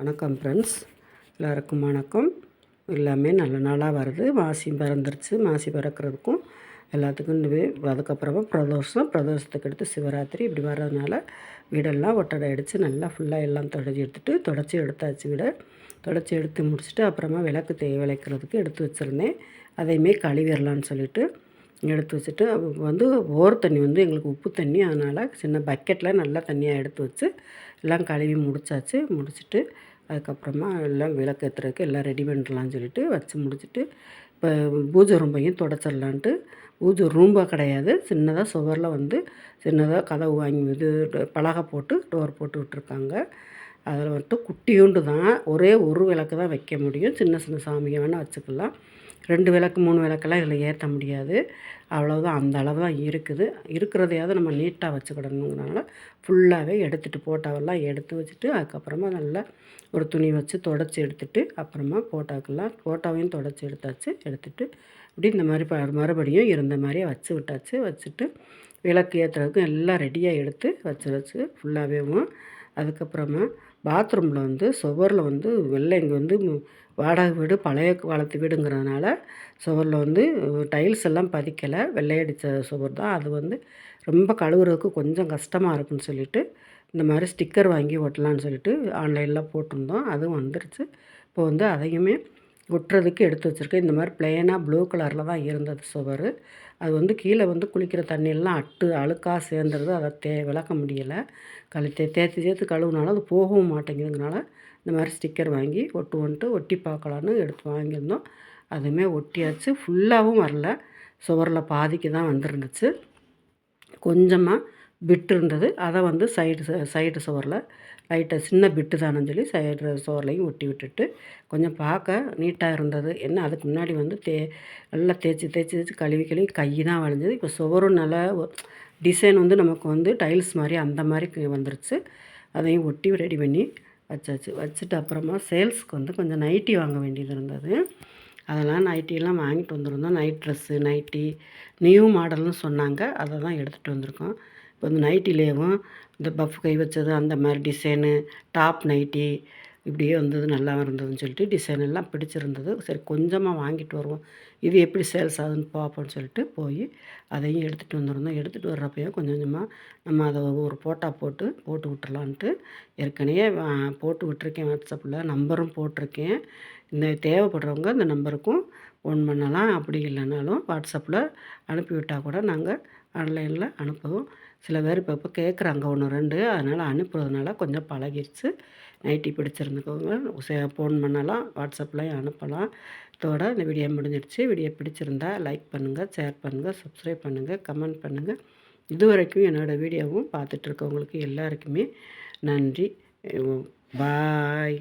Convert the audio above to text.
வணக்கம் ஃப்ரெண்ட்ஸ் எல்லாருக்கும் வணக்கம். எல்லாமே நல்ல நாளாக வருது. மாசி பிறந்துருச்சு. மாசி பிறக்கிறதுக்கும் எல்லாத்துக்கும் அதுக்கப்புறமா பிரதோஷம். பிரதோஷத்துக்கு எடுத்து சிவராத்திரி. இப்படி வர்றதுனால வீடெல்லாம் ஒட்டடை அடித்து நல்லா ஃபுல்லாக எல்லாம் தொடச்சி எடுத்துட்டு தொடச்சி எடுத்தாச்சு வீடை. தொடச்சி எடுத்து முடிச்சுட்டு அப்புறமா விளக்கு தே விளக்கிறதுக்கு எடுத்து வச்சுருந்தேன். அதையுமே கழுவிடலான்னு சொல்லிவிட்டு எடுத்து வச்சுட்டு வந்து ஓர் தண்ணி வந்து எங்களுக்கு உப்பு தண்ணி. அதனால் சின்ன பக்கெட்டில் நல்லா தண்ணியாக எடுத்து வச்சு எல்லாம் கழுவி முடிச்சாச்சு. முடிச்சுட்டு அதுக்கப்புறமா எல்லாம் விளக்கு ஏற்றுறதுக்கு எல்லாம் ரெடி பண்ணிடலாம்னு சொல்லிட்டு வச்சு முடிச்சுட்டு இப்போ பூஜை ரூம்பையும் தொடச்சிடலான்ட்டு. பூஜை ரூம்பாக கிடையாது. சின்னதாக சுவரில் வந்து சின்னதாக கதவு வாங்கி இது பலகை போட்டு டோர் போட்டு விட்ருக்காங்க அதில் வந்துட்டு குட்டியூண்டு தான். ஒரே ஒரு விளக்கு தான் வைக்க முடியும். சின்ன சின்ன சாமியை வேணால் வச்சுக்கலாம். ரெண்டு விளக்கு மூணு விளக்கெல்லாம் இதில் ஏற்ற முடியாது. அவ்வளோதான் அந்த அளவு தான் இருக்குது. இருக்கிறதையாவது நம்ம நீட்டாக வச்சுக்கிடணுங்கிறனால ஃபுல்லாகவே எடுத்துகிட்டு போட்டாவெல்லாம் எடுத்து வச்சுட்டு அதுக்கப்புறமா நல்லா ஒரு துணி வச்சு தொடச்சி எடுத்துட்டு அப்புறமா போட்டாக்கெல்லாம் போட்டாவையும் தொடச்சி எடுத்தாச்சு. எடுத்துட்டு இப்படி இந்த மாதிரி ப மறுபடியும் இருந்த மாதிரியே வச்சு விட்டாச்சு. வச்சுட்டு விளக்கு ஏற்றுறதுக்கும் எல்லாம் ரெடியாக எடுத்து வச்சு வச்சு ஃபுல்லாகவேவும் அதுக்கப்புறமா பாத்ரூமில் வந்து சுவரில் வந்து வெள்ளை இங்கே வந்து வாடகை வீடு பழைய காலத்து வீடுங்கிறதுனால சுவரில் வந்து டைல்ஸ் எல்லாம் பதிக்கலை. வெள்ளையடித்த சுவர் தான். அது வந்து ரொம்ப கழுவுறதுக்கு கொஞ்சம் கஷ்டமாக இருக்குன்னு சொல்லிட்டு இந்த மாதிரி ஸ்டிக்கர் வாங்கி ஒட்டலான்னு சொல்லிட்டு ஆன்லைனில் போட்டிருந்தோம். அதுவும் வந்துருச்சு. இப்போ வந்து அதையுமே ஒட்டுறதுக்கு எடுத்து வச்சுருக்கேன். இந்த மாதிரி பிளெயினாக ப்ளூ கலரில் தான் இருந்தது சுவர். அது வந்து கீழே வந்து குளிக்கிற தண்ணியெல்லாம் அட்டு அழுக்காக சேர்ந்துருது. அதை தே விளக்க முடியலை. கழு தே தேய்ச்சி சேர்த்து கழுவுனாலும் அது போகவும் மாட்டேங்குதுங்கனால இந்த மாதிரி ஸ்டிக்கர் வாங்கி ஒட்டுவோன்ட்டு ஒட்டி பார்க்கலான்னு எடுத்து வாங்கியிருந்தோம். அதுவுமே ஒட்டியாச்சு. ஃபுல்லாகவும் வரல. சுவரில் பாதிக்கு தான் வந்துருந்துச்சு. கொஞ்சமாக பிட்டு இருந்தது அதை வந்து சைடு சைடு சுவரில் லைட்டாக சின்ன பிட்டு தானேன்னு சொல்லி சைடு சுவர்லையும் ஒட்டி விட்டுட்டு கொஞ்சம் பார்க்க நீட்டாக இருந்தது. என்ன அதுக்கு முன்னாடி வந்து தே நல்லா தேய்ச்சி தேய்ச்சி தேய்ச்சி கழுவி கழுவி கை தான் வளைஞ்சது இப்போ சுவரும் நல்லா டிசைன் வந்து நமக்கு வந்து டைல்ஸ் மாதிரி அந்த மாதிரி வந்துருச்சு. அதையும் ஒட்டி ரெடி பண்ணி வச்சாச்சு. வச்சுட்டு அப்புறமா சேல்ஸ்க்கு வந்து கொஞ்சம் நைட்டி வாங்க வேண்டியது இருந்தது. அதெல்லாம் நைட்டியெல்லாம் வாங்கிட்டு வந்திருந்தோம். நைட் ட்ரெஸ்ஸு நைட்டி நியூ மாடல்னு சொன்னாங்க. அதை தான் எடுத்துகிட்டு வந்திருக்கோம். இப்போ வந்து நைட்டிலேயும் இந்த பஃப் கை வச்சது அந்த மாதிரி டிசைனு டாப் நைட்டி இப்படியே வந்தது நல்லா இருந்ததுன்னு சொல்லிட்டு டிசைன் எல்லாம் பிடிச்சிருந்தது. சரி கொஞ்சமாக வாங்கிட்டு வருவோம். இது எப்படி சேல்ஸ் ஆகுதுன்னு பார்ப்போம்னு சொல்லிட்டு போய் அதையும் எடுத்துகிட்டு வந்துருந்தோம். எடுத்துகிட்டு வர்றப்பையும் கொஞ்சம் கொஞ்சமாக நம்ம அதை ஒரு போட்டா போட்டு போட்டு விட்டுறலான்ட்டு ஏற்கனவே போட்டு விட்டுருக்கேன் வாட்ஸ்அப்பில். நம்பரும் போட்டிருக்கேன். இந்த தேவைப்படுறவங்க இந்த நம்பருக்கும் ஃபோன் பண்ணலாம். அப்படி இல்லைனாலும் வாட்ஸ்அப்பில் அனுப்பி விட்டால் கூட நாங்கள் ஆன்லைனில் அனுப்புவோம். சில பேர் இப்போ இப்போ கேட்குறாங்க ஒன்று ரெண்டு. அதனால் அனுப்புறதுனால கொஞ்சம் பழகிடுச்சு நைட்டி பிடிச்சிருந்துக்கவங்க ஃபோன் பண்ணலாம். வாட்ஸ்அப்லையும் அனுப்பலாம். இதோட இந்த வீடியோ முடிஞ்சிடுச்சு வீடியோ பிடிச்சிருந்தா லைக் பண்ணுங்கள் ஷேர் பண்ணுங்கள் சப்ஸ்கிரைப் பண்ணுங்கள் கமெண்ட் பண்ணுங்கள் இது வரைக்கும் என்னோடய வீடியோவும் பார்த்துட்ருக்கவங்களுக்கு எல்லாருக்குமே நன்றி. பாய்